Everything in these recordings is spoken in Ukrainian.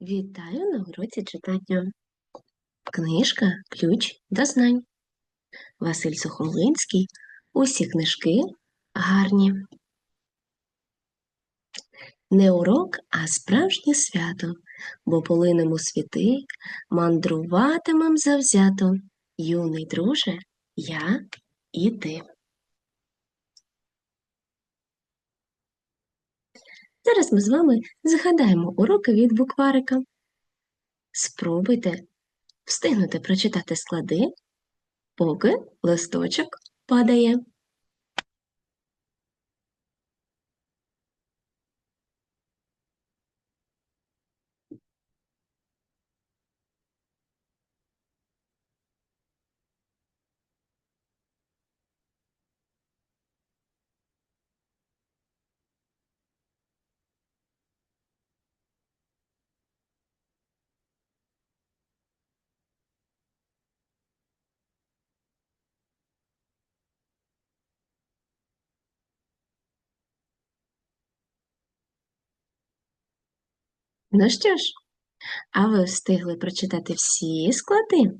Вітаю на уроці читання. Книжка Ключ до знань. Василь Сухомлинський. Усі книжки гарні. Не урок, а справжнє свято, бо полинем у світи, мандруватимем завзято. Юний друже, я і ти. Зараз ми з вами згадаємо уроки від букварика. Спробуйте встигнути прочитати склади, поки листочок падає. Ну що ж, а ви встигли прочитати всі склади?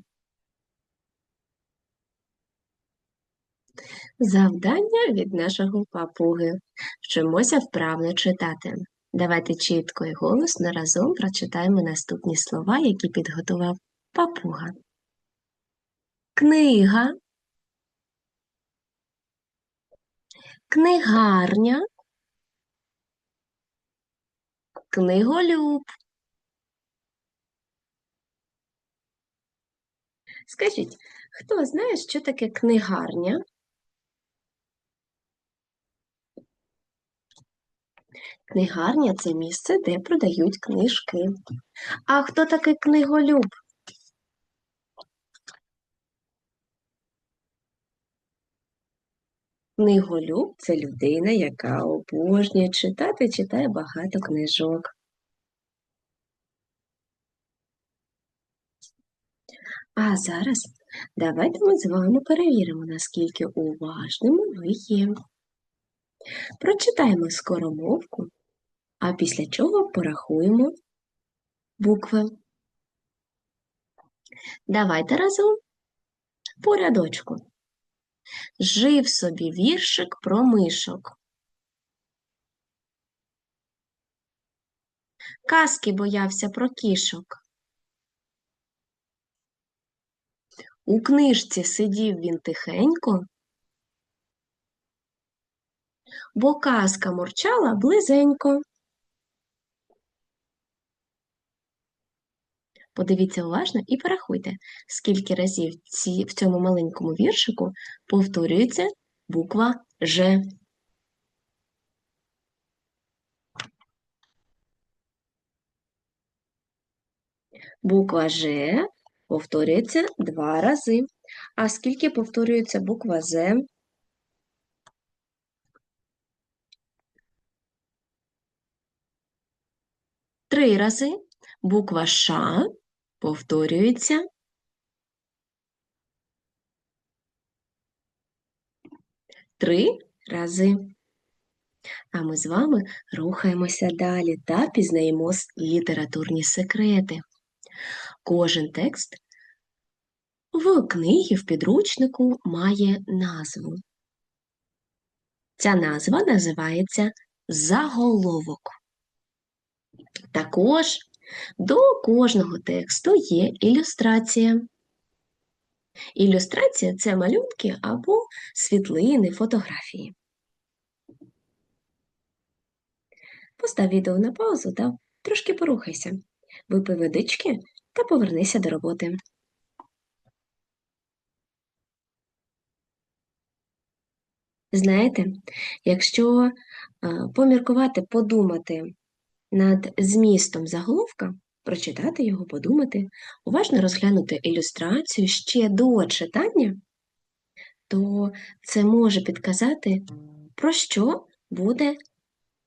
Завдання від нашого папуги. Вчимося вправно читати. Давайте чітко і голосно разом прочитаємо наступні слова, які підготував папуга. Книга, книгарня, книголюб. Скажіть, хто знає, що таке книгарня? Книгарня це місце, де продають книжки. А хто такий книголюб? Книголюб це людина, яка обожнює читати, читає багато книжок. А зараз давайте ми з вами перевіримо, наскільки уважними ви є. Прочитаємо скоромовку, а після чого порахуємо букви. Давайте разом по рядочку. Жив собі віршик про мишок. Казки боявся про кішок. У книжці сидів він тихенько, бо казка мурчала близенько. Подивіться уважно і порахуйте, скільки разів ці, в цьому маленькому віршику повторюється буква Ж. Буква Ж повторюється два рази. А скільки повторюється буква З? Три рази. Буква Ш повторюється три рази. А ми з вами рухаємося далі та пізнаємо літературні секрети. Кожен текст в книгі в підручнику має назву. Ця назва називається заголовок. Також до кожного тексту є ілюстрація. Ілюстрація це малюнки або світлини, фотографії. Постав відео на паузу та трошки порухайся. Випий водички та повернися до роботи. Знаєте, якщо поміркувати, подумати над змістом заголовка, прочитати його, подумати, уважно розглянути ілюстрацію ще до читання, то це може підказати, про що буде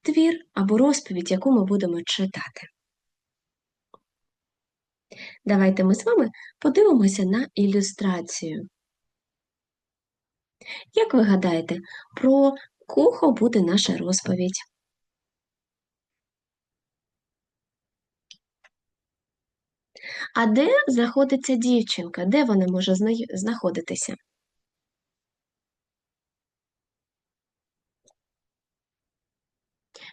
твір або розповідь, яку ми будемо читати. Давайте ми з вами подивимося на ілюстрацію. Як ви гадаєте, про кого буде наша розповідь? А де знаходиться дівчинка? Де вона може знаходитися?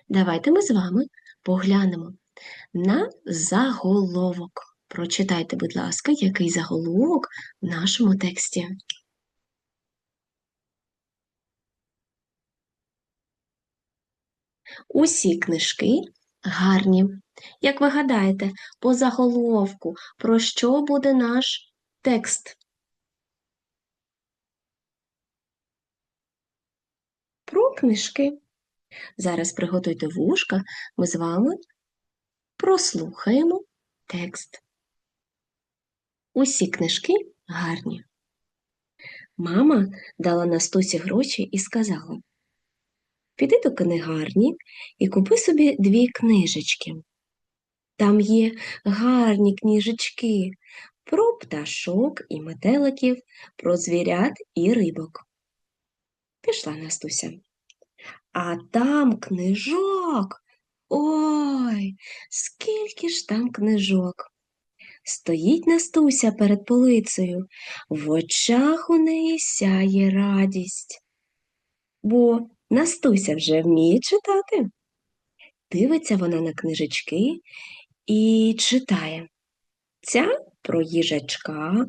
Давайте ми з вами поглянемо на заголовок. Прочитайте, будь ласка, який заголовок в нашому тексті. Усі книжки гарні. Як ви гадаєте, по заголовку, про що буде наш текст? Про книжки. Зараз приготуйте вушка, ми з вами прослухаємо текст. Усі книжки гарні. Мама дала Настусі гроші і сказала: Піди до книгарні і купи собі дві книжечки. Там є гарні книжечки про пташок і метеликів, про звірят і рибок. Пішла Настуся. А там книжок. Ой, скільки ж там книжок. Стоїть Настуся перед полицею, в очах у неї сяє радість. Бо Настуся вже вміє читати. Дивиться вона на книжечки і читає. Ця про їжачка,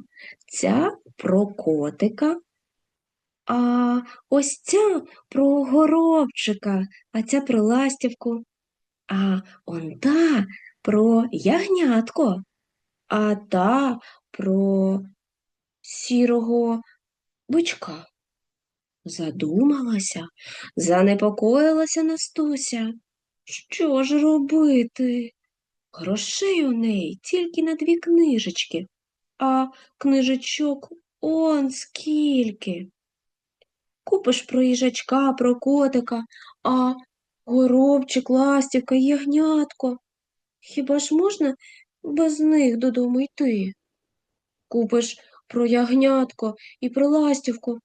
ця про котика, а ось ця про горобчика, а ця про ластівку, а он та про ягнятко, а та про сірого бичка. Задумалася, занепокоїлася Настуся. Що ж робити? Грошей у неї тільки на дві книжечки, а книжечок он скільки. Купиш про їжачка, про котика, а горобчик, ластівка, ягнятко. Хіба ж можна без них додому йти? Купиш про ягнятко і про ластівку,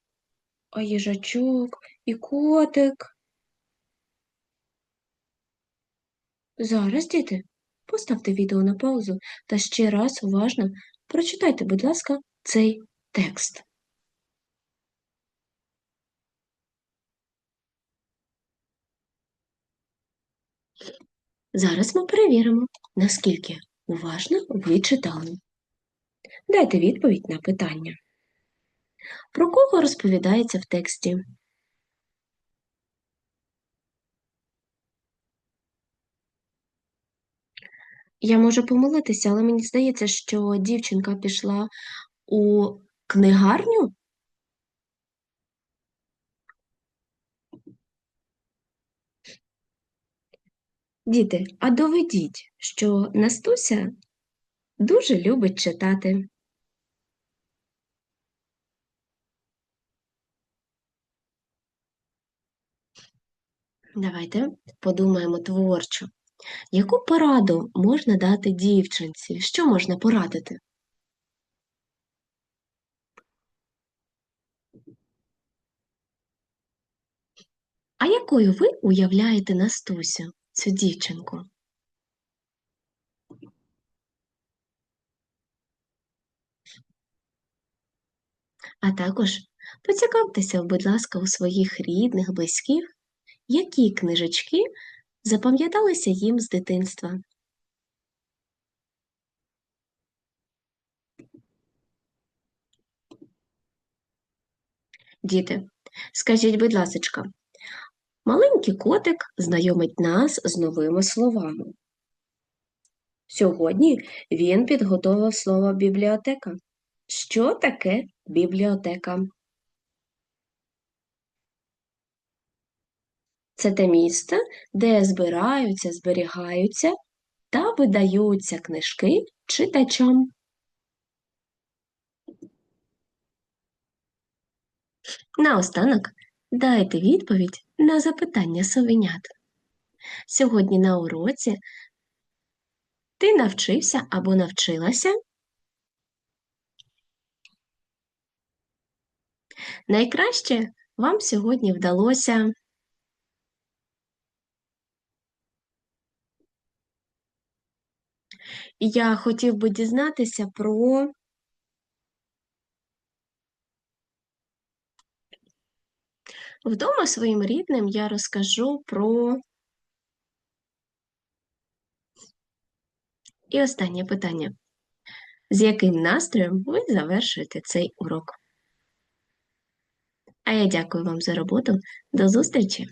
а їжачок і котик. Зараз, діти, поставте відео на паузу та ще раз уважно прочитайте, будь ласка, цей текст. Зараз ми перевіримо, наскільки уважно ви читали. Дайте відповідь на питання. Про кого розповідається в тексті? Я можу помилитися, але мені здається, що дівчинка пішла у книгарню. Діти, а доведіть, що Настуся дуже любить читати. Давайте подумаємо творчо. Яку пораду можна дати дівчинці? Що можна порадити? А якою ви уявляєте Настусю, цю дівчинку? А також поцікавтеся, будь ласка, у своїх рідних, близьких, які книжечки запам'яталися їм з дитинства. Діти, скажіть, будь ласочка, маленький котик знайомить нас з новими словами. Сьогодні він підготовив слово бібліотека. Що таке бібліотека? Це те місце, де збираються, зберігаються та видаються книжки читачам. Наостанок дайте відповідь на запитання совенят. Сьогодні на уроці ти навчився або навчилася? Найкраще вам сьогодні вдалося Я хотів би дізнатися про вдома своїм рідним я розкажу про і останнє питання. З яким настроєм ви завершуєте цей урок? А я дякую вам за роботу. До зустрічі!